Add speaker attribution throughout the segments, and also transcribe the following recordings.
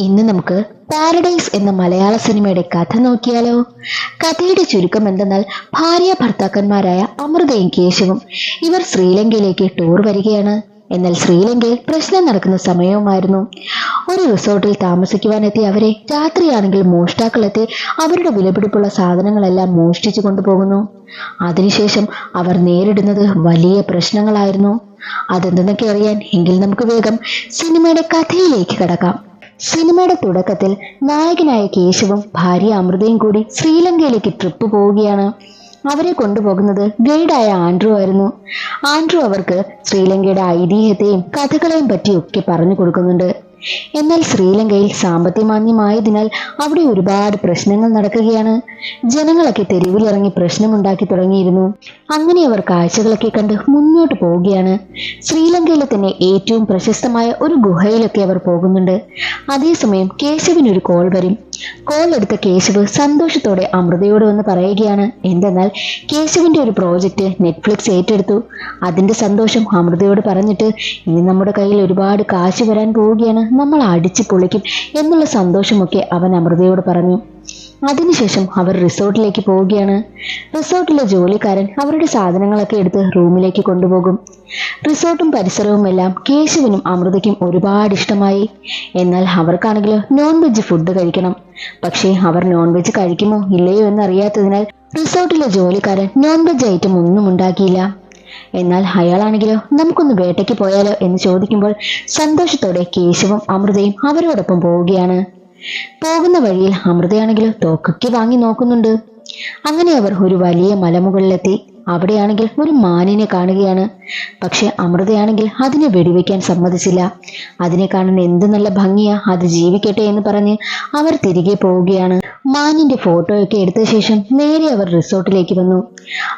Speaker 1: ഇന്ന് നമുക്ക് പാരഡൈസ് എന്ന മലയാള സിനിമയുടെ കഥ നോക്കിയാലോ? കഥയുടെ ചുരുക്കം എന്തെന്നാൽ ഭാര്യ ഭർത്താക്കന്മാരായ അമൃതയും കേശവും ഇവർ ശ്രീലങ്കയിലേക്ക് ടൂർ വരികയാണ്. എന്നാൽ ശ്രീലങ്കയിൽ പ്രശ്നം നടക്കുന്ന സമയവുമായിരുന്നു. ഒരു റിസോർട്ടിൽ താമസിക്കുവാനെത്തിയ അവരെ രാത്രിയാണെങ്കിൽ മോഷ്ടാക്കളെത്തി അവരുടെ വിലപിടിപ്പുള്ള സാധനങ്ങളെല്ലാം മോഷ്ടിച്ചു കൊണ്ടുപോകുന്നു. അതിനുശേഷം അവർ നേരിടുന്നത് വലിയ പ്രശ്നങ്ങളായിരുന്നു. അതെന്തെന്നൊക്കെ അറിയാൻ എങ്കിൽ നമുക്ക് വേഗം സിനിമയുടെ കഥയിലേക്ക് കടക്കാം. സിനിമയുടെ തുടക്കത്തിൽ നായകനായ കേശവും ഭാര്യ അമൃതയും കൂടി ശ്രീലങ്കയിലേക്ക് ട്രിപ്പ് പോവുകയാണ്. അവരെ കൊണ്ടുപോകുന്നത് ഗൈഡായ ആൻഡ്രു ആയിരുന്നു. ആൻഡ്രു അവർക്ക് ശ്രീലങ്കയുടെ ഐതിഹ്യത്തെയും കഥകളെയും പറ്റിയൊക്കെ പറഞ്ഞു കൊടുക്കുന്നുണ്ട് എന്നാൽ ശ്രീലങ്കയിൽ സാമ്പത്തിക മാന്യമായതിനാൽ അവിടെ ഒരുപാട് പ്രശ്നങ്ങൾ നടക്കുകയാണ്. ജനങ്ങളൊക്കെ തെരുവിലിറങ്ങി പ്രശ്നമുണ്ടാക്കി തുടങ്ങിയിരുന്നു. അങ്ങനെ അവർ കാഴ്ചകളൊക്കെ കണ്ട് മുന്നോട്ട് പോവുകയാണ്. ശ്രീലങ്കയിലെ തന്നെ ഏറ്റവും പ്രശസ്തമായ ഒരു ഗുഹയിലൊക്കെ അവർ പോകുന്നുണ്ട്. അതേസമയം കേശവിനൊരു കോൾ വരും. കോൾ എടുത്ത കേശവ് സന്തോഷത്തോടെ അമൃതയോട് വന്ന് പറയുകയാണ്. എന്തെന്നാൽ കേശവിന്റെ ഒരു പ്രോജക്റ്റ് നെറ്റ്ഫ്ലിക്സ് ഏറ്റെടുത്തു. അതിന്റെ സന്തോഷം അമൃതയോട് പറഞ്ഞിട്ട് ഇനി നമ്മുടെ കയ്യിൽ ഒരുപാട് കാശ് വരാൻ പോവുകയാണ്. നമ്മൾ അടിച്ചു പൊളിക്കും എന്നുള്ള സന്തോഷമൊക്കെ അവൻ അമൃതയോട് പറഞ്ഞു. അതിനുശേഷം അവർ റിസോർട്ടിലേക്ക് പോവുകയാണ്. റിസോർട്ടിലെ ജോലിക്കാരൻ അവരുടെ സാധനങ്ങളൊക്കെ എടുത്ത് റൂമിലേക്ക് കൊണ്ടുപോകും. റിസോർട്ടും പരിസരവും എല്ലാം കേശവനും അമൃതയ്ക്കും ഒരുപാട് ഇഷ്ടമായി. എന്നാൽ അവർക്കാണെങ്കിലോ നോൺ വെജ് ഫുഡ് കഴിക്കണം. പക്ഷേ അവർ നോൺ വെജ് കഴിക്കുമോ ഇല്ലയോ എന്നറിയാത്തതിനാൽ റിസോർട്ടിലെ ജോലിക്കാരൻ നോൺ വെജ് ഐറ്റം ഒന്നും ഉണ്ടാക്കിയില്ല. എന്നാൽ അയാളാണെങ്കിലോ നമുക്കൊന്ന് വേട്ടയ്ക്ക് പോയാലോ എന്ന് ചോദിക്കുമ്പോൾ സന്തോഷത്തോടെ കേശവും അമൃതയും അവരോടൊപ്പം പോവുകയാണ്. പോകുന്ന വഴിയിൽ അമൃതയാണെങ്കിൽ തോക്കൊക്കെ വാങ്ങി നോക്കുന്നുണ്ട്. അങ്ങനെ അവർ ഒരു വലിയ മലമുകളിലെത്തി. അവിടെയാണെങ്കിൽ ഒരു മാനിനെ കാണുകയാണ്. പക്ഷെ അമൃതയാണെങ്കിൽ അതിനെ വെടിവെക്കാൻ സമ്മതിച്ചില്ല. അതിനെ കാണാൻ എന്ത് നല്ല ഭംഗിയാ അത് ജീവിക്കട്ടെ എന്ന് പറഞ്ഞ് അവർ തിരികെ പോവുകയാണ്. മാനിന്റെ ഫോട്ടോയൊക്കെ എടുത്ത ശേഷം നേരെ അവർ റിസോർട്ടിലേക്ക് വന്നു.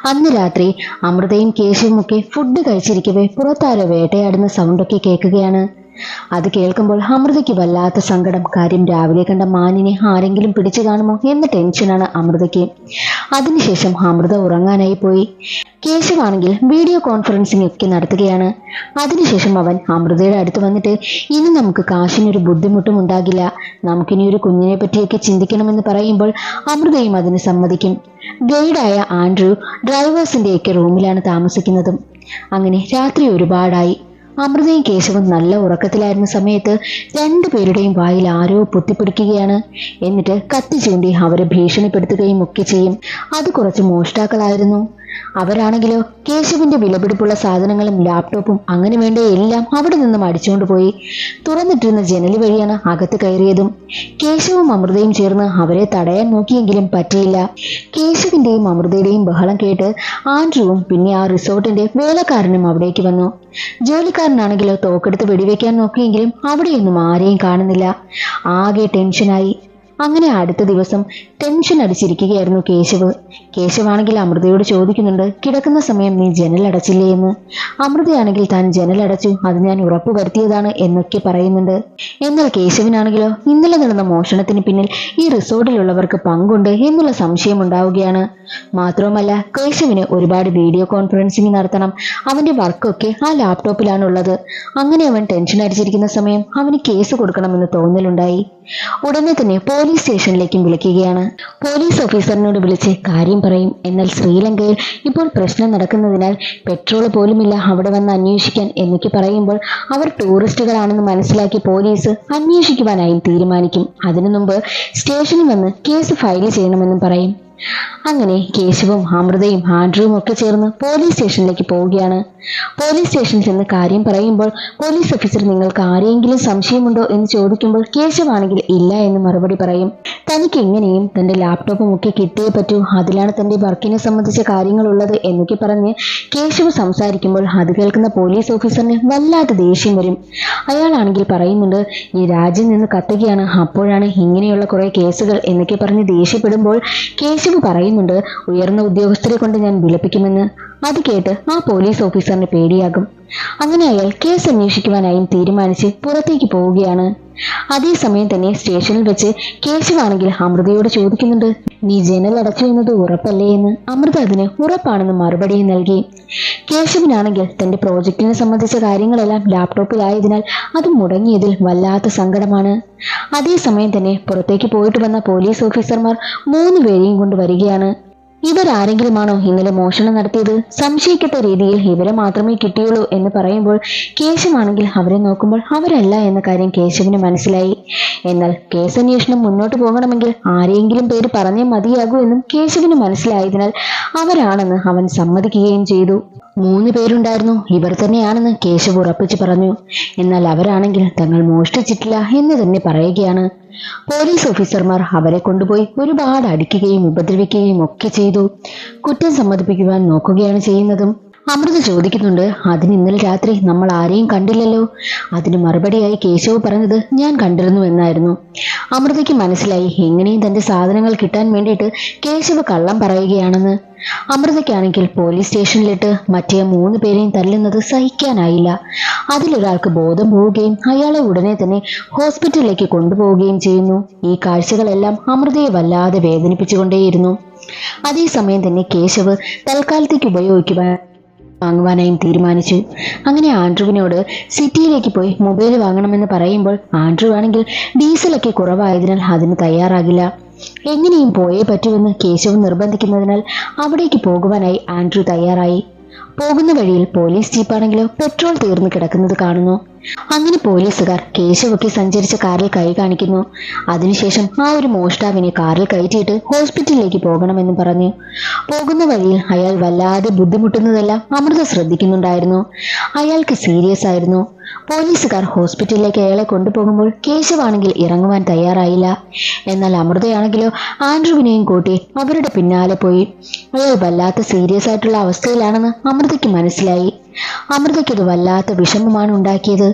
Speaker 1: അന്ന് രാത്രി അമൃതയും കേശവും ഒക്കെ ഫുഡ് കഴിച്ചിരിക്കവേ പുറത്താരോ വേട്ടയാടുന്ന സൗണ്ടൊക്കെ കേൾക്കുകയാണ്. അത് കേൾക്കുമ്പോൾ അമൃതയ്ക്ക് വല്ലാത്ത സങ്കടം. കാര്യം രാവിലെ കണ്ട മാനിനെ ആരെങ്കിലും പിടിച്ചു കാണുമോ എന്ന ടെൻഷനാണ് അമൃതയ്ക്ക്. അതിനുശേഷം അമൃത ഉറങ്ങാനായി പോയി. കേശവാണെങ്കിൽ വീഡിയോ കോൺഫറൻസിംഗ് ഒക്കെ നടത്തുകയാണ്. അതിനുശേഷം അവൻ അമൃതയുടെ അടുത്ത് വന്നിട്ട് ഇനി നമുക്ക് കാശിനൊരു ബുദ്ധിമുട്ടും ഉണ്ടാകില്ല. നമുക്കിനി ഒരു കുഞ്ഞിനെ പറ്റിയൊക്കെ ചിന്തിക്കണമെന്ന് പറയുമ്പോൾ അമൃതയും അതിന് സമ്മതിക്കും. ഗൈഡായ ആൻഡ്രു ഡ്രൈവേഴ്സിന്റെയൊക്കെ റൂമിലാണ് താമസിക്കുന്നതും. അങ്ങനെ രാത്രി ഒരുപാടായി. അമൃതയും കേശവും നല്ല ഉറക്കത്തിലായിരുന്ന സമയത്ത് രണ്ടുപേരുടെയും വായിൽ ആരോ പൊത്തിപ്പിടിക്കുകയാണ് എന്നിട്ട് കത്തി ചൂണ്ടി അവരെ ഭീഷണിപ്പെടുത്തുകയും ഒക്കെ ചെയ്യും. അത് കുറച്ച് മോഷ്ടാക്കളായിരുന്നു. അവരാണെങ്കിലോ കേശവിന്റെ വിലപിടിപ്പുള്ള സാധനങ്ങളും ലാപ്ടോപ്പും അങ്ങനെ വേണ്ട എല്ലാം അവിടെ നിന്നും അടിച്ചുകൊണ്ട് പോയി. തുറന്നിട്ടിരുന്ന ജനലി വഴിയാണ് അകത്ത് കയറിയതും. കേശവും അമൃതയും ചേർന്ന് അവരെ തടയാൻ നോക്കിയെങ്കിലും പറ്റിയില്ല. കേശവിന്റെയും അമൃതയുടെയും ബഹളം കേട്ട് ആൻഡ്രുവും പിന്നെ ആ റിസോർട്ടിന്റെ വേലക്കാരനും അവിടേക്ക് വന്നു. ജോലിക്കാരനാണെങ്കിലോ തോക്കെടുത്ത് വെടിവെക്കാൻ നോക്കിയെങ്കിലും അവിടെയൊന്നും ആരെയും കാണുന്നില്ല. ആകെ ടെൻഷനായി അങ്ങനെ അടുത്ത ദിവസം ടെൻഷൻ അടിച്ചിരിക്കുകയായിരുന്നു കേശവ്. കേശവാണെങ്കിൽ അമൃതയോട് ചോദിക്കുന്നുണ്ട് കിടക്കുന്ന സമയം നീ ജനലടച്ചില്ലേ എന്ന്? അമൃതയാണെങ്കിൽ താൻ ജനലടച്ചു അത് ഞാൻ ഉറപ്പു വരുത്തിയതാണ് എന്നൊക്കെ പറയുന്നുണ്ട്. എന്നാൽ കേശവനാണെങ്കിലോ ഇന്നലെ നടന്ന മോഷണത്തിന് പിന്നിൽ ഈ റിസോർട്ടിലുള്ളവർക്ക് പങ്കുണ്ട് എന്നുള്ള സംശയം ഉണ്ടാവുകയാണ്. മാത്രവുമല്ല കേശവിന് ഒരുപാട് വീഡിയോ കോൺഫറൻസിംഗ് നടത്തണം. അവന്റെ വർക്കൊക്കെ ആ ലാപ്ടോപ്പിലാണ് ഉള്ളത് അങ്ങനെ അവൻ ടെൻഷൻ അടിച്ചിരിക്കുന്ന സമയം അവന് കേസ് കൊടുക്കണമെന്ന് തോന്നലുണ്ടായി. ഉടനെ തന്നെ സ്റ്റേഷനിലേക്കും വിളിക്കുകയാണ്. പോലീസ് ഓഫീസറിനോട് വിളിച്ച് കാര്യം പറയും. എന്നാൽ ശ്രീലങ്കയിൽ ഇപ്പോൾ പ്രശ്നം നടക്കുന്നതിനാൽ പെട്രോൾ പോലുമില്ല അവിടെ വന്ന് അന്വേഷിക്കാൻ എന്നൊക്കെ പറയുമ്പോൾ അവർ ടൂറിസ്റ്റുകളാണെന്ന് മനസ്സിലാക്കി പോലീസ് അന്വേഷിക്കുവാനായും തീരുമാനിക്കും. അതിനു മുമ്പ് സ്റ്റേഷനിൽ വന്ന് കേസ് ഫയൽ ചെയ്യണമെന്നും പറയും. അങ്ങനെ കേശവും അമൃതയും ആൻഡ്രുവും ഒക്കെ ചേർന്ന് പോലീസ് സ്റ്റേഷനിലേക്ക് പോവുകയാണ്. പോലീസ് സ്റ്റേഷനിൽ ചെന്ന് കാര്യം പറയുമ്പോൾ പോലീസ് ഓഫീസർ നിങ്ങൾക്ക് ആരെയെങ്കിലും സംശയമുണ്ടോ എന്ന് ചോദിക്കുമ്പോൾ കേശവാണെങ്കിൽ ഇല്ല എന്ന് മറുപടി പറയും. തനിക്ക് എങ്ങനെയും തന്റെ ലാപ്ടോപ്പും ഒക്കെ കിട്ടിയേ പറ്റൂ. അതിലാണ് തന്റെ വർക്കിനെ സംബന്ധിച്ച കാര്യങ്ങളുള്ളത് എന്നൊക്കെ പറഞ്ഞ് കേശവ് സംസാരിക്കുമ്പോൾ അത് കേൾക്കുന്ന പോലീസ് ഓഫീസറിന് വല്ലാത്ത ദേഷ്യം വരും. അയാളാണെങ്കിൽ പറയുന്നുണ്ട് ഈ രാജ്യം നിന്ന് കത്തുകയാണ്. അപ്പോഴാണ് ഇങ്ങനെയുള്ള കുറെ കേസുകൾ എന്നൊക്കെ പറഞ്ഞ് ദേഷ്യപ്പെടുമ്പോൾ കേശവ് പറയുന്നുണ്ട്. ഉയർന്ന ഉദ്യോഗസ്ഥരെ കൊണ്ട് ഞാൻ വിലപിക്കുമെന്ന്. അത് കേട്ട് ആ പോലീസ് ഓഫീസറിന് പേടിയാകും. അങ്ങനെ അയാൾ കേസ് അന്വേഷിക്കുവാനായും തീരുമാനിച്ച് പുറത്തേക്ക് പോവുകയാണ്. അതേസമയം തന്നെ സ്റ്റേഷനിൽ വെച്ച് കേശവാണെങ്കിൽ അമൃതയോട് ചോദിക്കുന്നുണ്ട് നീ ജനൽ അടച്ചു എന്നത് ഉറപ്പല്ലേ എന്ന്? അമൃത അതിന് ഉറപ്പാണെന്ന് മറുപടി നൽകി. കേശവനാണെങ്കിൽ തന്റെ പ്രോജക്റ്റിനെ സംബന്ധിച്ച കാര്യങ്ങളെല്ലാം ലാപ്ടോപ്പിലായതിനാൽ അത് മുടങ്ങിയതിൽ വല്ലാത്ത സങ്കടമാണ്. അതേസമയം തന്നെ പുറത്തേക്ക് പോയിട്ട് വന്ന പോലീസ് ഓഫീസർമാർ മൂന്ന് പേരെയും കൊണ്ട് വരികയാണ്. ഇവരാരെങ്കിലുമാണോ ഇന്നലെ മോഷണം നടത്തിയത്? സംശയിക്കത്ത രീതിയിൽ ഇവരെ മാത്രമേ കിട്ടിയുള്ളൂ എന്ന് പറയുമ്പോൾ കേശവാണെങ്കിൽ അവരെ നോക്കുമ്പോൾ അവരല്ല എന്ന കാര്യം കേശവിന് മനസ്സിലായി. എന്നാൽ കേസന്വേഷണം മുന്നോട്ട് പോകണമെങ്കിൽ ആരെങ്കിലും പേര് പറഞ്ഞേ മതിയാകൂ എന്നും കേശവിന് മനസ്സിലായതിനാൽ അവരാണെന്ന് അവൻ സമ്മതിക്കുകയും ചെയ്തു. മൂന്ന് പേരുണ്ടായിരുന്നു. ഇവർ തന്നെയാണെന്ന് കേശവ് ഉറപ്പിച്ചു പറഞ്ഞു. എന്നാൽ അവരാണെങ്കിൽ തങ്ങൾ മോഷ്ടിച്ചിട്ടില്ല എന്ന് തന്നെ പറയുകയാണ്. പോലീസ് ഓഫീസർമാർ അവരെ കൊണ്ടുപോയി ഒരുപാട് അടിക്കുകയും ഉപദ്രവിക്കുകയും ഒക്കെ ചെയ്തു. കുറ്റം സമ്മതിപ്പിക്കുവാൻ നോക്കുകയാണ് ചെയ്യുന്നതും. അമൃത് ചോദിക്കുന്നുണ്ട് അതിന് ഇന്നലെ രാത്രി നമ്മൾ ആരെയും കണ്ടില്ലല്ലോ? അതിന് മറുപടിയായി കേശവ് പറഞ്ഞത് ഞാൻ കണ്ടിരുന്നു എന്നായിരുന്നു. അമൃതയ്ക്ക് മനസ്സിലായി എങ്ങനെയും തന്റെ സാധനങ്ങൾ കിട്ടാൻ വേണ്ടിയിട്ട് കേശവ് കള്ളം പറയുകയാണെന്ന്. അമൃതയ്ക്കാണെങ്കിൽ പോലീസ് സ്റ്റേഷനിലിട്ട് മറ്റേ മൂന്ന് പേരെയും തല്ലുന്നത് സഹിക്കാനായില്ല. അതിലൊരാൾക്ക് ബോധം പോവുകയും അയാളെ ഉടനെ തന്നെ ഹോസ്പിറ്റലിലേക്ക് കൊണ്ടുപോവുകയും ചെയ്യുന്നു. ഈ കാഴ്ചകളെല്ലാം അമൃതയെ വല്ലാതെ വേദനിപ്പിച്ചുകൊണ്ടേയിരുന്നു. അതേസമയം തന്നെ കേശവ് തൽക്കാലത്തേക്ക് ഉപയോഗിക്കുവാൻ വാങ്ങുവാനായും തീരുമാനിച്ചു. അങ്ങനെ ആൻഡ്രുവിനോട് സിറ്റിയിലേക്ക് പോയി മൊബൈൽ വാങ്ങണമെന്ന് പറയുമ്പോൾ ആൻഡ്രു ആണെങ്കിൽ ഡീസലൊക്കെ കുറവായതിനാൽ അതിന് തയ്യാറാകില്ല. എങ്ങനെയും പോയേ പറ്റുമെന്ന് കേശവ് നിർബന്ധിക്കുന്നതിനാൽ അവിടേക്ക് പോകുവാനായി ആൻഡ്രു തയ്യാറായി. പോകുന്ന വഴിയിൽ പോലീസ് ജീപ്പാണെങ്കിലോ പെട്രോൾ തീർന്നു കിടക്കുന്നത് കാണുന്നു. അങ്ങനെ പോലീസുകാർ കേശവൊക്കെ സഞ്ചരിച്ച കാറിൽ കൈ കാണിക്കുന്നു. അതിനുശേഷം ആ ഒരു മോഷ്ടാവിനെ കാറിൽ കയറ്റിയിട്ട് ഹോസ്പിറ്റലിലേക്ക് പോകണമെന്ന് പറഞ്ഞു. പോകുന്ന വഴിയിൽ അയാൾ വല്ലാതെ ബുദ്ധിമുട്ടുന്നതെല്ലാം അമൃത ശ്രദ്ധിക്കുന്നുണ്ടായിരുന്നു. അയാൾക്ക് സീരിയസ് ആയിരുന്നു. പോലീസുകാർ ഹോസ്പിറ്റലിലേക്ക് അയാളെ കൊണ്ടുപോകുമ്പോൾ കേശവാണെങ്കിൽ ഇറങ്ങുവാൻ തയ്യാറായില്ല. എന്നാൽ അമൃതയാണെങ്കിലോ ആൻഡ്രുവിനെയും കൂട്ടി അവരുടെ പിന്നാലെ പോയി. അയാൾ വല്ലാത്ത സീരിയസ് ആയിട്ടുള്ള അവസ്ഥയിലാണെന്ന് അമൃതയ്ക്ക് മനസ്സിലായി. അമൃതയ്ക്ക് ഇത് വല്ലാത്ത വിഷമമാണ് ഉണ്ടാക്കിയത്.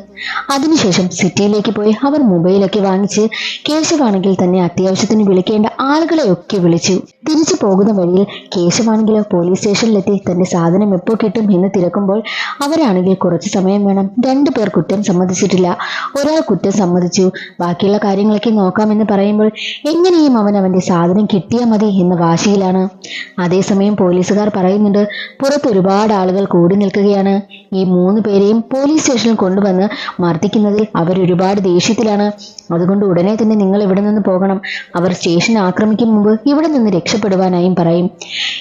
Speaker 1: അതിനുശേഷം സിറ്റിയിലേക്ക് പോയി അവർ മൊബൈലൊക്കെ വാങ്ങിച്ച് കേശവാണെങ്കിൽ തന്നെ അത്യാവശ്യത്തിന് വിളിക്കേണ്ട ആളുകളെയൊക്കെ വിളിച്ചു. തിരിച്ചു പോകുന്ന വഴിയിൽ കേശവാണെങ്കിലോ പോലീസ് സ്റ്റേഷനിലെത്തി തന്റെ സാധനം എപ്പോൾ കിട്ടും എന്ന് തിരക്കുമ്പോൾ അവരാണെങ്കിൽ കുറച്ച് സമയം വേണം. രണ്ടു പേർ കുറ്റം സമ്മതിച്ചിട്ടില്ല. ഒരാൾ കുറ്റം സമ്മതിച്ചു. ബാക്കിയുള്ള കാര്യങ്ങളൊക്കെ നോക്കാമെന്ന് പറയുമ്പോൾ എങ്ങനെയും അവൻ അവന്റെ സാധനം കിട്ടിയാൽ മതി എന്ന വാശിയിലാണ്. അതേസമയം പോലീസുകാർ പറയുന്നുണ്ട് പുറത്ത് ഒരുപാട് ആളുകൾ കൂടി നിൽക്കുകയാണ്. ഈ മൂന്ന് പേരെയും പോലീസ് സ്റ്റേഷനിൽ കൊണ്ടുവന്ന് മർദ്ദിക്കുന്നതിൽ അവരൊരുപാട് ദേഷ്യത്തിലാണ്. അതുകൊണ്ട് ഉടനെ തന്നെ നിങ്ങൾ ഇവിടെ നിന്ന് പോകണം. അവർ സ്റ്റേഷൻ ആക്രമിക്കും മുമ്പ് ഇവിടെ നിന്ന് രക്ഷപ്പെടുവാനായും പറയും.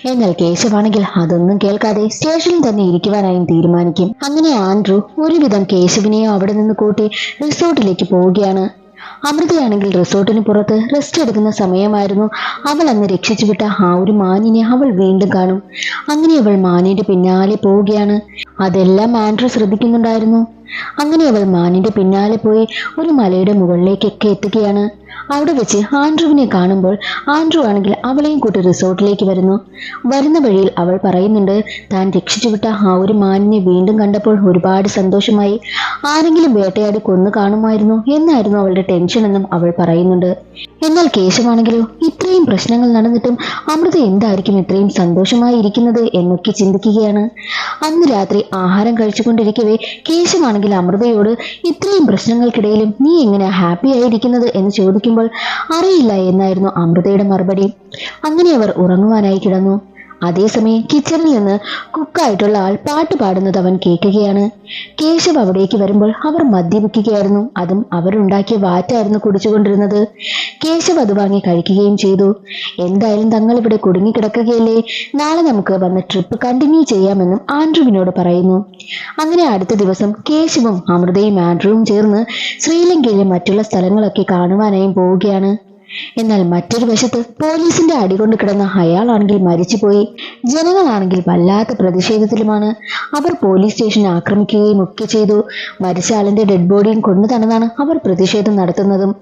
Speaker 1: എന്നാൽ കേശവാണെങ്കിൽ അതൊന്നും കേൾക്കാതെ സ്റ്റേഷനിൽ തന്നെ ഇരിക്കുവാനായും തീരുമാനിക്കും. അങ്ങനെ ആൻഡ്രു ഒരുവിധം കേശവിനെയോ അവിടെ നിന്ന് കൂട്ടി റിസോർട്ടിലേക്ക് പോവുകയാണ്. അമൃതയാണെങ്കിൽ റിസോർട്ടിന് പുറത്ത് റെസ്റ്റ് എടുക്കുന്ന സമയമായിരുന്നു. അവൾ അന്ന് രക്ഷിച്ചുവിട്ട ആ ഒരു മാനിനെ അവൾ വീണ്ടും കാണും. അങ്ങനെ അവൾ മാനിന്റെ പിന്നാലെ പോവുകയാണ്. അതെല്ലാം ആൻഡ്രൂ ശ്രദ്ധിക്കുന്നുണ്ടായിരുന്നു. അങ്ങനെ അവൾ മാനിന്റെ പിന്നാലെ പോയി ഒരു മലയുടെ മുകളിലേക്കൊക്കെ എത്തുകയാണ്. അവിടെ വെച്ച് ആൻഡ്രുവിനെ കാണുമ്പോൾ ആൻഡ്രു ആണെങ്കിൽ അവളെയും കൂട്ടി റിസോർട്ടിലേക്ക് വരുന്നു. വരുന്ന വഴിയിൽ അവൾ പറയുന്നുണ്ട് താൻ രക്ഷിച്ചുവിട്ട ആ ഒരു മാനിനെ വീണ്ടും കണ്ടപ്പോൾ ഒരുപാട് സന്തോഷമായി. ആരെങ്കിലും വേട്ടയാടി കൊന്നു കാണുമായിരുന്നു എന്നായിരുന്നു അവളുടെ ടെൻഷൻ എന്നും അവൾ പറയുന്നുണ്ട്. എന്നാൽ കേശവാണെങ്കിലോ ഇത്രയും പ്രശ്നങ്ങൾ നടന്നിട്ടും അമൃത എന്തായിരിക്കും ഇത്രയും സന്തോഷമായി ഇരിക്കുന്നത് എന്നൊക്കെ ചിന്തിക്കുകയാണ്. അന്ന് രാത്രി ആഹാരം കഴിച്ചുകൊണ്ടിരിക്കവേ കേശവാണെങ്കിൽ അമൃതയോട് ഇത്രയും പ്രശ്നങ്ങൾക്കിടയിലും നീ എങ്ങനെ ഹാപ്പി ആയിരിക്കുന്നത് എന്ന് ചോദിക്കുമ്പോൾ അറിയില്ല എന്നായിരുന്നു അമൃതയുടെ മറുപടി. അങ്ങനെ അവർ ഉറങ്ങുവാനായി കിടന്നു. അതേസമയം കിച്ചണിൽ നിന്ന് കുക്കായിട്ടുള്ള ആൾ പാട്ട് പാടുന്നത് അവൻ കേൾക്കുകയാണ്. കേശവ് അവിടേക്ക് വരുമ്പോൾ അവർ മദ്യപിക്കുകയായിരുന്നു. അതും അവരുണ്ടാക്കിയ വാറ്റായിരുന്നു കുടിച്ചുകൊണ്ടിരുന്നത്. കേശവ് അത് വാങ്ങി കഴിക്കുകയും ചെയ്തു. എന്തായാലും തങ്ങൾ ഇവിടെ കുടുങ്ങിക്കിടക്കുകയല്ലേ? നാളെ നമുക്ക് വന്ന ട്രിപ്പ് കണ്ടിന്യൂ ചെയ്യാമെന്നും ആൻഡ്രുവിനോട് പറയുന്നു. അങ്ങനെ അടുത്ത ദിവസം കേശവും അമൃതയും ആൻഡ്രുവും ചേർന്ന് ശ്രീലങ്കയിലെ മറ്റുള്ള സ്ഥലങ്ങളൊക്കെ കാണുവാനായും പോവുകയാണ്. എന്നാൽ മറ്റൊരു വശത്ത് പോലീസിന്റെ അടികൊണ്ട് കിടന്ന അയാളാണെങ്കിൽ മരിച്ചുപോയി. ജനങ്ങളാണെങ്കിൽ വല്ലാത്ത പ്രതിഷേധത്തിലുമാണ്. അവർ പോലീസ് സ്റ്റേഷൻ ആക്രമിക്കുകയും ഒക്കെ ചെയ്തു. മരിച്ച ആളിന്റെ ഡെഡ് ബോഡിയും കൊണ്ടു തന്നതാണ് അവർ പ്രതിഷേധം നടത്തുന്നതും.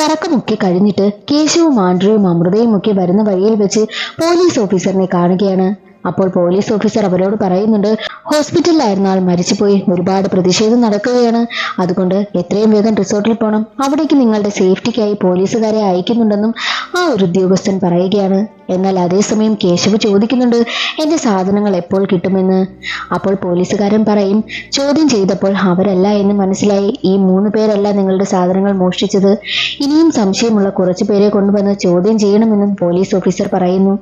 Speaker 1: കറക്കമൊക്കെ കഴിഞ്ഞിട്ട് കേശവും ആൻഡ്രയും അമൃതയും ഒക്കെ വരുന്ന വഴിയിൽ വെച്ച് പോലീസ് ഓഫീസറിനെ കാണുകയാണ്. അപ്പോൾ പോലീസ് ഓഫീസർ അവരോട് പറയുന്നുണ്ട് ഹോസ്പിറ്റലിലായിരുന്ന ആൾ മരിച്ചുപോയി. ഒരുപാട് പ്രതിഷേധം നടക്കുകയാണ്. അതുകൊണ്ട് എത്രയും വേഗം റിസോർട്ടിൽ പോകണം അവിടേക്ക് നിങ്ങളുടെ സേഫ്റ്റിക്കായി പോലീസുകാരെ അയക്കുന്നുണ്ടെന്നും ആ ഒരു ഉദ്യോഗസ്ഥൻ പറയുകയാണ്. എന്നാൽ അതേസമയം കേശവ് ചോദിക്കുന്നുണ്ട് എന്റെ സാധനങ്ങൾ എപ്പോൾ കിട്ടുമെന്ന്? അപ്പോൾ പോലീസുകാരൻ പറയും ചോദ്യം ചെയ്തപ്പോൾ അവരല്ല എന്ന് മനസ്സിലായി. ഈ മൂന്ന് പേരല്ല നിങ്ങളുടെ സാധനങ്ങൾ മോഷ്ടിച്ചത്. ഇനിയും സംശയമുള്ള കുറച്ച് പേരെ കൊണ്ടുവന്ന് ചോദ്യം ചെയ്യണമെന്നും പോലീസ് ഓഫീസർ പറയുന്നു.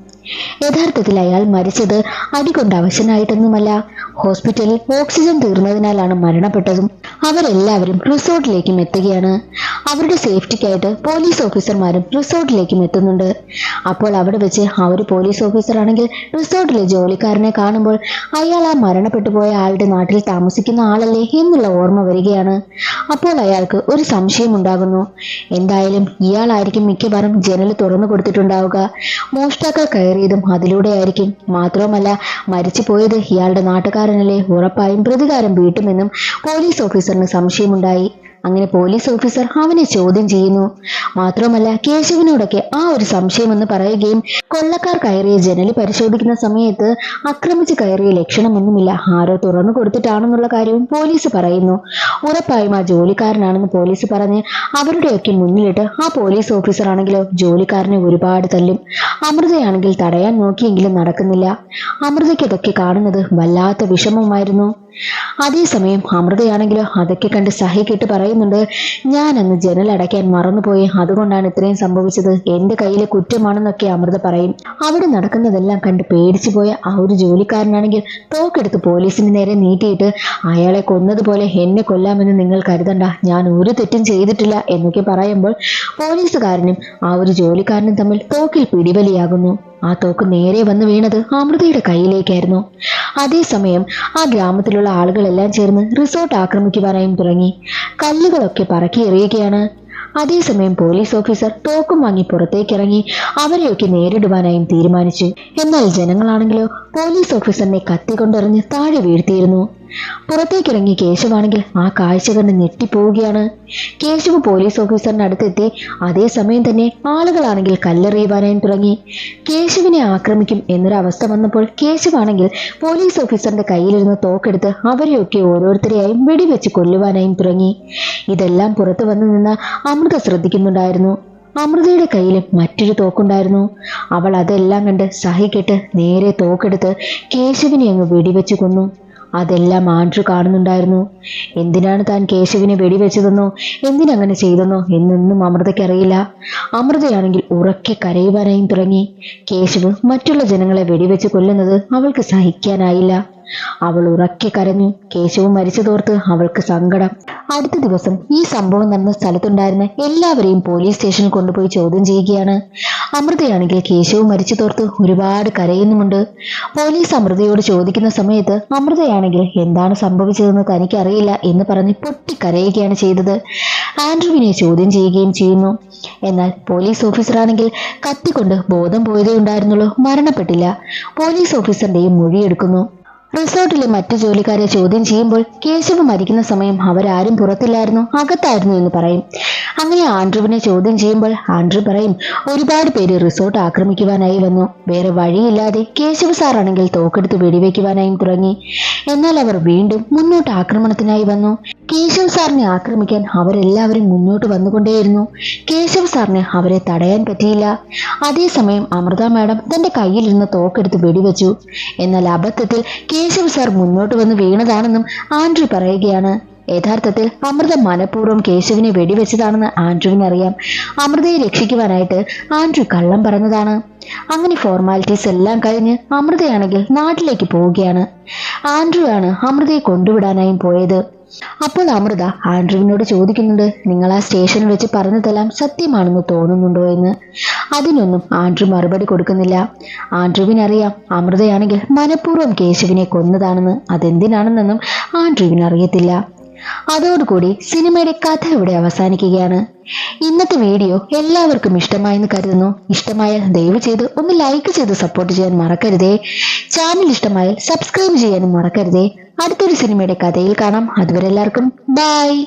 Speaker 1: യഥാർത്ഥത്തിൽ അയാൾ മരിച്ചത് അടികൊണ്ട് അവശനായിട്ടൊന്നുമല്ല. ഹോസ്പിറ്റലിൽ ഓക്സിജൻ തീർന്നതിനാലാണ് മരണപ്പെട്ടതും അവരെല്ലാവരും റിസോർട്ടിലേക്കും എത്തുകയാണ്. അവരുടെ സേഫ്റ്റിക്കായിട്ട് പോലീസ് ഓഫീസർമാരും റിസോർട്ടിലേക്കും എത്തുന്നുണ്ട്. അപ്പോൾ അവിടെ വെച്ച് ആ ഒരു പോലീസ് ഓഫീസർ ആണെങ്കിൽ റിസോർട്ടിലെ ജോലിക്കാരനെ കാണുമ്പോൾ അയാൾ ആ മരണപ്പെട്ടു പോയ ആളുടെ നാട്ടിൽ താമസിക്കുന്ന ആളല്ലേ എന്നുള്ള ഓർമ്മ വരികയാണ്. അപ്പോൾ അയാൾക്ക് ഒരു സംശയം ഉണ്ടാകുന്നു എന്തായാലും ഇയാളായിരിക്കും മിക്കവാറും ജനൽ തുറന്നു കൊടുത്തിട്ടുണ്ടാവുക. മോഷ്ടാക്കൾ കയറിയതും അതിലൂടെയായിരിക്കും. മാത്രവുമല്ല മരിച്ചു പോയത് ഇയാളുടെ നാട്ടുകാരനല്ലേ. ഉറപ്പായും പ്രതികാരം വീട്ടുമെന്നും പോലീസ് ഓഫീസറിന് സംശയമുണ്ടായി. അങ്ങനെ പോലീസ് ഓഫീസർ അവനെ ചോദ്യം ചെയ്യുന്നു. മാത്രമല്ല കേശവനോടൊക്കെ ആ ഒരു സംശയമെന്ന് പറയുകയും കൊള്ളക്കാർ കയറിയ ജനൽ പരിശോധിക്കുന്ന സമയത്ത് ആക്രമിച്ച് കയറിയ ലക്ഷണമൊന്നുമില്ല. ആരോ തുറന്നു കൊടുത്തിട്ടാണെന്നുള്ള കാര്യവും പോലീസ് പറയുന്നു. ഉറപ്പായും ആ ജോലിക്കാരനാണെന്ന് പോലീസ് പറഞ്ഞ് അവരുടെയൊക്കെ മുന്നിലിട്ട് ആ പോലീസ് ഓഫീസർ ആണെങ്കിലോ ജോലിക്കാരനെ ഒരുപാട് തല്ലും. അമൃതയാണെങ്കിൽ തടയാൻ നോക്കിയെങ്കിലും നടക്കുന്നില്ല. അമൃതയ്ക്ക് അതൊക്കെ കാണുന്നത് വല്ലാത്ത വിഷമമായിരുന്നു അതേസമയം അമൃതയാണെങ്കിലോ അതൊക്കെ കണ്ട് സഹിക്കിട്ട് പറയുന്നുണ്ട് ഞാൻ അന്ന് ജനലടയ്ക്കാൻ മറന്നുപോയി. അതുകൊണ്ടാണ് ഇത്രയും സംഭവിച്ചത്. എന്റെ കയ്യിലെ കുറ്റമാണെന്നൊക്കെ അമൃത പറയും. അവിടെ നടക്കുന്നതെല്ലാം കണ്ട് പേടിച്ചു പോയ ആ ഒരു ജോലിക്കാരനാണെങ്കിൽ തോക്കെടുത്ത് പോലീസിന് നേരെ നീട്ടിയിട്ട് അയാളെ കൊന്നതുപോലെ എന്നെ കൊല്ലാമെന്ന് നിങ്ങൾ കരുതണ്ട. ഞാൻ ഒരു തെറ്റും ചെയ്തിട്ടില്ല എന്നൊക്കെ പറയുമ്പോൾ പോലീസുകാരനും ആ ഒരു ജോലിക്കാരനും തമ്മിൽ തോക്കിൽ പിടിവലിയാകുന്നു. ആ തോക്ക് നേരെ വന്ന് വീണത് അമൃതയുടെ കയ്യിലേക്കായിരുന്നു. അതേസമയം ആ ഗ്രാമത്തിലുള്ള ആളുകളെല്ലാം ചേർന്ന് റിസോർട്ട് ആക്രമിക്കുവാനായും തുടങ്ങി. കല്ലുകളൊക്കെ പറക്കി എറിയുകയാണ്. അതേസമയം പോലീസ് ഓഫീസർ തോക്കും വാങ്ങി പുറത്തേക്കിറങ്ങി അവരെയൊക്കെ നേരിടുവാനായും തീരുമാനിച്ചു. എന്നാൽ ജനങ്ങളാണെങ്കിലോ പോലീസ് ഓഫീസറിനെ കത്തിക്കൊണ്ടെറിഞ്ഞ് താഴെ വീഴ്ത്തിയിരുന്നു. പുറത്തേക്കിറങ്ങി കേശവാണെങ്കിൽ ആ കാഴ്ച കണ്ട് ഞെട്ടിപ്പോവുകയാണ്. കേശവ് പോലീസ് ഓഫീസറിന്റെ അടുത്തെത്തി. അതേസമയം തന്നെ ആളുകളാണെങ്കിൽ കല്ലെറിയുവാനായും തുടങ്ങി. കേശവിനെ ആക്രമിക്കും എന്നൊരവസ്ഥ വന്നപ്പോൾ കേശവാണെങ്കിൽ പോലീസ് ഓഫീസറിന്റെ കയ്യിലിരുന്ന് തോക്കെടുത്ത് അവരെയൊക്കെ ഓരോരുത്തരെയായും വെടിവെച്ച് കൊല്ലുവാനായും തുടങ്ങി. ഇതെല്ലാം പുറത്തു വന്നു നിന്ന് അമൃത ശ്രദ്ധിക്കുന്നുണ്ടായിരുന്നു. അമൃതയുടെ കയ്യിൽ മറ്റൊരു തോക്കുണ്ടായിരുന്നു. അവൾ അതെല്ലാം കണ്ട് സഹിക്കിട്ട് നേരെ തോക്കെടുത്ത് കേശവിനെ അങ്ങ് വെടിവെച്ചു കൊന്നു. അതെല്ലാം ആൻഡ്രു കാണുന്നുണ്ടായിരുന്നു. എന്തിനാണ് താൻ കേശവിനെ വെടിവെച്ചതെന്നോ എന്തിനങ്ങനെ ചെയ്തെന്നോ എന്നൊന്നും അമൃതയ്ക്കറിയില്ല. അമൃതയാണെങ്കിൽ ഉറക്കെ കരയുവാനായും തുടങ്ങി. കേശവ് മറ്റുള്ള ജനങ്ങളെ വെടിവെച്ച് കൊല്ലുന്നത് അവൾക്ക് സഹിക്കാനായില്ല. അവൾ ഉറക്കെ കരഞ്ഞു. കേശവ് മരിച്ചതോർത്ത് അവൾക്ക് സങ്കടം. അടുത്ത ദിവസം ഈ സംഭവം നടന്ന സ്ഥലത്തുണ്ടായിരുന്ന എല്ലാവരെയും പോലീസ് സ്റ്റേഷനിൽ കൊണ്ടുപോയി ചോദ്യം ചെയ്യുകയാണ്. അമൃതയാണെങ്കിൽ കേശവ് മരിച്ചതോർത്ത് ഒരുപാട് കരയുന്നുമുണ്ട്. പോലീസ് അമൃതയോട് ചോദിക്കുന്ന സമയത്ത് അമൃതയാണെങ്കിൽ എന്താണ് സംഭവിച്ചതെന്ന് തനിക്കറിയില്ല എന്ന് പറഞ്ഞ് പൊട്ടിക്കരയുകയാണ് ചെയ്തത്. ആൻഡ്രുവിനെ ചോദ്യം ചെയ്യുകയും ചെയ്യുന്നു. എന്നാൽ പോലീസ് ഓഫീസറാണെങ്കിൽ കത്തിക്കൊണ്ട് ബോധം പോയതേ ഉണ്ടായിരുന്നുള്ളൂ. മരണപ്പെട്ടില്ല. പോലീസ് ഓഫീസറിന്റെയും മൊഴിയെടുക്കുന്നു. റിസോർട്ടിലെ മറ്റു ജോലിക്കാരെ ചോദ്യം ചെയ്യുമ്പോൾ കേശവ് മരിക്കുന്ന സമയം അവരാരും പുറത്തില്ലായിരുന്നു അകത്തായിരുന്നു എന്ന് പറയും. അങ്ങനെ ആൻഡ്രുവിനെ ചോദ്യം ചെയ്യുമ്പോൾ ആൻഡ്രു പറയും ഒരുപാട് പേര് റിസോർട്ട് ആക്രമിക്കുവാനായി വന്നു. വേറെ വഴിയില്ലാതെ കേശവ് സാറാണെങ്കിൽ തോക്കെടുത്ത് വെടിവെക്കുവാനായും തുടങ്ങി. എന്നാൽ അവർ വീണ്ടും മുന്നോട്ട് ആക്രമണത്തിനായി വന്നു. കേശവ് സാറിനെ ആക്രമിക്കാൻ അവരെല്ലാവരും മുന്നോട്ട് വന്നുകൊണ്ടേയിരുന്നു. കേശവ് സാറിന് അവരെ തടയാൻ പറ്റിയില്ല. അതേസമയം അമൃത മാഡം തന്റെ കയ്യിലിരുന്ന് തോക്കെടുത്ത് വെടിവെച്ചു. എന്നാൽ അബദ്ധത്തിൽ കേശവ് സാർ മുന്നോട്ട് വന്ന് വീണതാണെന്നും ആൻഡ്രു പറയുകയാണ്. യഥാർത്ഥത്തിൽ അമൃത മനഃപൂർവം കേശവിനെ വെടിവെച്ചതാണെന്ന് ആൻഡ്രുവിന് അറിയാം അമൃതയെ രക്ഷിക്കുവാനായിട്ട് ആൻഡ്രു കള്ളം പറഞ്ഞതാണ്. അങ്ങനെ ഫോർമാലിറ്റീസ് എല്ലാം കഴിഞ്ഞ് അമൃതയാണെങ്കിൽ നാട്ടിലേക്ക് പോവുകയാണ്. ആൻഡ്രു ആണ് അമൃതയെ കൊണ്ടുവിടാനായും പോയത്. അപ്പോൾ അമൃത ആൻഡ്രുവിനോട് ചോദിക്കുന്നുണ്ട് നിങ്ങൾ ആ സ്റ്റേഷനിൽ വെച്ച് പറഞ്ഞതെല്ലാം സത്യമാണെന്ന് തോന്നുന്നുണ്ടോ എന്ന്? അതിനൊന്നും ആൻഡ്രു മറുപടി കൊടുക്കുന്നില്ല. ആൻഡ്രുവിനറിയാം അമൃതയാണെങ്കിൽ മനഃപൂർവം കേശവിനെ കൊന്നതാണെന്ന്. അതെന്തിനാണെന്നൊന്നും ആൻഡ്രുവിന് അറിയത്തില്ല അതോടുകൂടി സിനിമയുടെ കഥ ഇവിടെ അവസാനിക്കുകയാണ്. ഇന്നത്തെ വീഡിയോ എല്ലാവർക്കും ഇഷ്ടമായെന്ന് കരുതുന്നു. ഇഷ്ടമായാൽ ദയവ് ചെയ്ത് ഒന്ന് ലൈക്ക് ചെയ്ത് സപ്പോർട്ട് ചെയ്യാൻ മറക്കരുതേ. ചാനൽ ഇഷ്ടമായാൽ സബ്സ്ക്രൈബ് ചെയ്യാനും മറക്കരുതേ. അടുത്തൊരു സിനിമയുടെ കഥയിൽ കാണാം. അതുവരെ എല്ലാവർക്കും ബൈ